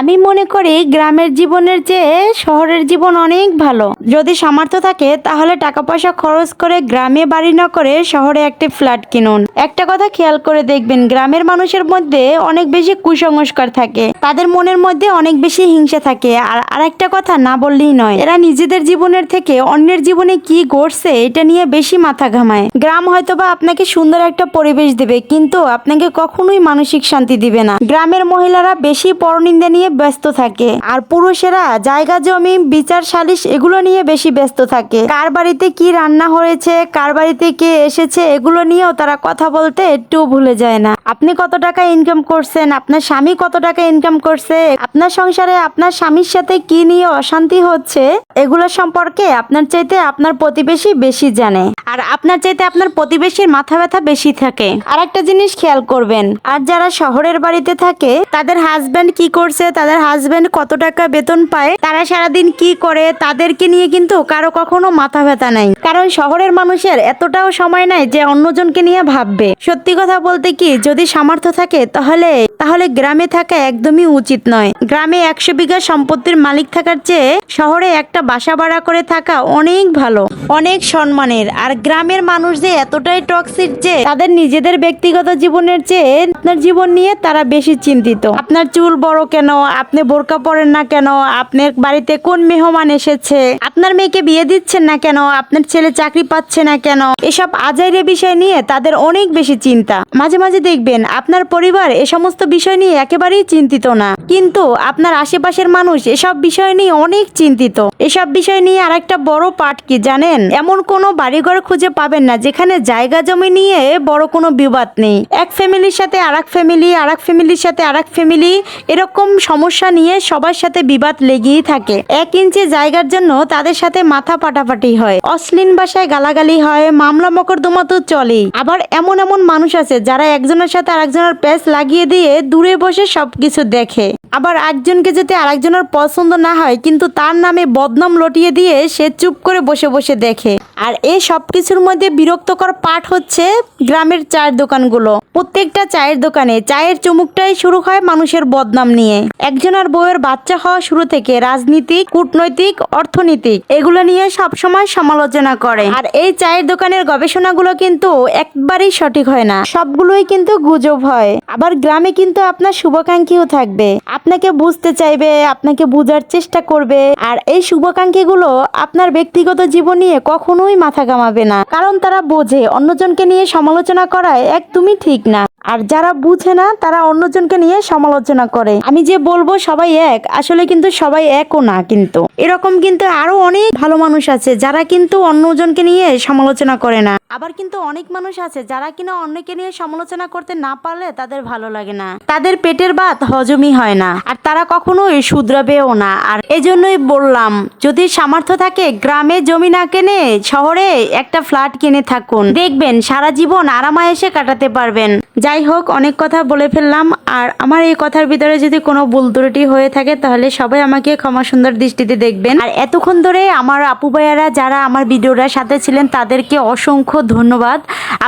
আমি মনে করি গ্রামের জীবনের চেয়ে শহরের জীবন অনেক ভালো। যদি সামর্থ্য থাকে, তাহলে টাকা পয়সা খরচ করে গ্রামে বাড়ি না করে শহরে একটি ফ্ল্যাট কিনুন। একটা কথা খেয়াল করে দেখবেন, গ্রামের মানুষের মধ্যে অনেক বেশি কুসংস্কার থাকে। তাদের মনের মধ্যে অনেক বেশি হিংসা থাকে। আর আরেকটা কথা না বললেই নয়, এরা নিজেদের জীবনের থেকে অন্যের জীবনে কি ঘটছে এটা নিয়ে বেশি মাথা ঘামায়। গ্রাম হয়তোবা আপনাকে সুন্দর একটা পরিবেশ দেবে, কিন্তু আপনাকে কখনোই মানসিক শান্তি দিবে না। গ্রামের মহিলারা বেশি পরনিন্দা নিয়ে ব্যস্ত থাকে। আর পুরুষেরা জায়গা, জমি, বিচার, সালিশ এগুলো নিয়ে বেশি ব্যস্ত থাকে। কার বাড়িতে কি রান্না হয়েছে, কার বাড়িতে কে এসেছে, এগুলো নিয়েও তারা কথা বলতে একটুও ভুলে যায় না। আপনি কত টাকা ইনকাম করছেন, আপনার স্বামী কত টাকা ইনকাম করছে, আপনার সংসারে আপনার স্বামীর সাথে কি নিয়ে অশান্তি হচ্ছে, এগুলো সম্পর্কে আপনার চাইতে আপনার প্রতিবেশী বেশি জানে। আর আপনার চাইতে আপনার প্রতিবেশীর মাথা ব্যথা বেশি থাকে। আর একটা জিনিস খেয়াল করবেন, আর যারা শহরের বাড়িতে থাকে, তাদের হাজবেন্ড কি করছে তাদের হাজবেন্ড কত টাকা বেতন পায়, তারা সারাদিন কি করে, তাদেরকে নিয়ে কিন্তু কারও কখনো মাথা ব্যথা নাই। কারণ শহরের মানুষের এতটাও সময় নাই যে অন্যজনকে নিয়ে ভাববে। সত্যি কথা বলতে কি, যদি সামর্থ্য থাকে, তাহলে তাহলে গ্রামে থাকা একদমই উচিত নয়। গ্রামে একশো বিঘা সম্পত্তির মালিক থাকার চেয়ে শহরে একটা বাসা ভাড়া করে থাকা অনেক ভালো, অনেক সম্মানের। আর গ্রামের মানুষ যে এতটাই টক্সিক যে তাদের নিজেদের ব্যক্তিগত জীবনের চেয়ে আপনার জীবন নিয়ে তারা বেশি চিন্তিত। আপনার চুল বড় কেন? আপনি বোরকা পরেন না কেন? আপনার বাড়িতে কোন মেহমান এসেছে? আপনার মেয়েকে বিয়ে দিচ্ছেন না কেন? আপনার ছেলে চাকরি পাচ্ছে না কেন? এসব আজাইরে বিষয় নিয়ে তাদের অনেক বেশি চিন্তা। মাঝে মাঝে দেখবেন, আপনার পরিবার এ সমস্ত বিষয় নিয়ে একেবারেই চিন্তিত না। কিন্তু আপনার আশেপাশের মানুষ এসব বিষয় নিয়ে অনেক চিন্তিত। এসব বিষয় নিয়ে আরেকটা বড় পার্ট কি জানেন? এমন কোনো বাড়িঘর খুঁজে পাবেন না, যেখানে জায়গা জমি নিয়ে বড় কোনো বিবাদ নেই। এক ফ্যামিলির সাথে আরেক ফ্যামিলি, আরেক ফ্যামিলির সাথে আরেক ফ্যামিলি, এরকম সমস্যা নিয়ে সবার সাথে বিবাদ লেগেই থাকে। এক ইঞ্চি জায়গার জন্য তাদের সাথে মাথা পাটাপাটি হয়, অশ্লীল ভাষায় গালাগালি হয়, মামলা মকদ্দমা তো চলেই। আবার এমন এমন মানুষ আছে যারা একজনের সাথে আরেকজনের প্যাচ লাগিয়ে দিয়ে দূরে বসে সবকিছু দেখে। আবার একজনকে যদি আরেকজনের পছন্দ না হয়, কিন্তু তার নামে বদনাম লটিয়ে দিয়ে সে চুপ করে বসে বসে দেখে। আর এই সব কিছুর মধ্যে বিরক্তকর পাঠ হচ্ছে গ্রামের চায়ের দোকানগুলো। প্রত্যেকটা চায়ের দোকানে চায়ের চুমুকটাই শুরু হয় মানুষের বদনাম নিয়ে। একজনের বউয়ের বাচ্চা হওয়া শুরু থেকে রাজনীতিক, কূটনৈতিক, অর্থনীতিক, এগুলো নিয়ে সবসময় সমালোচনা করে। আর এই চায়ের দোকানের গবেষণাগুলো কিন্তু একবারেই সঠিক হয় না। সবগুলোই কিন্তু গুজব হয়। আবার গ্রামে কিন্তু আপনার শুভাকাঙ্ক্ষীও থাকবে। আপনাকে বুঝতে চাইবে, আপনাকে বোঝার চেষ্টা করবে। আর এই শুভাকাঙ্ক্ষীগুলো আপনার ব্যক্তিগত জীবন নিয়ে কখনোই মাথা ঘামাবে না। কারণ তারা বোঝে, অন্যজনকে নিয়ে সমালোচনা করায় একদমই ঠিক না। আর যারা বুঝে না, তারা অন্যজনকে নিয়ে সমালোচনা করে। আমি যে বলব, সবাই এক। আসলে কিন্তু সবাই একও না কিন্তু। এরকম কিন্তু আরও অনেক ভালো মানুষ আছে, যারা কিন্তু অন্যজনকে নিয়ে সমালোচনা করে না। আবার কিন্তু অনেক মানুষ আছে, যারা কিনা অন্যকে নিয়ে সমালোচনা করতে না পারলে তাদের ভালো লাগে না। তাদের পেটের ভাত হজমই হয় না, আর তারা কখনোই শুধরাবেও না। আর এজন্যই বললাম, যদি সামর্থ্য থাকে, গ্রামে জমি না কেনে শহরে একটা ফ্ল্যাট কিনে থাকুন। দেখবেন সারা জীবন আরামায়েসে কাটাতে পারবেন। যাই হোক, অনেক কথা বলে ফেললাম। আর আমার এই কথার ভিতরে যদি কোনো ভুল ত্রুটি হয়ে থাকে, তাহলে সবাই আমাকে ক্ষমা সুন্দর দৃষ্টিতে দেখবেন। আর এতক্ষণ ধরে আমার আপু ভাইয়ারা যারা আমার ভিডিওটার সাথে ছিলেন, তাদেরকে অসংখ্য ধন্যবাদ।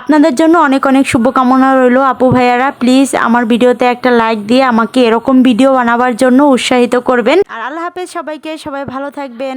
আপনাদের জন্য অনেক অনেক শুভকামনা রইল আপু ভাইয়ারা। প্লিজ আমার ভিডিওতে একটা লাইক দিয়ে আমাকে এরকম ভিডিও বানাবার জন্য উৎসাহিত করবেন। আর আল্লাহ হাফেজ সবাইকে, সবাই ভালো থাকবেন।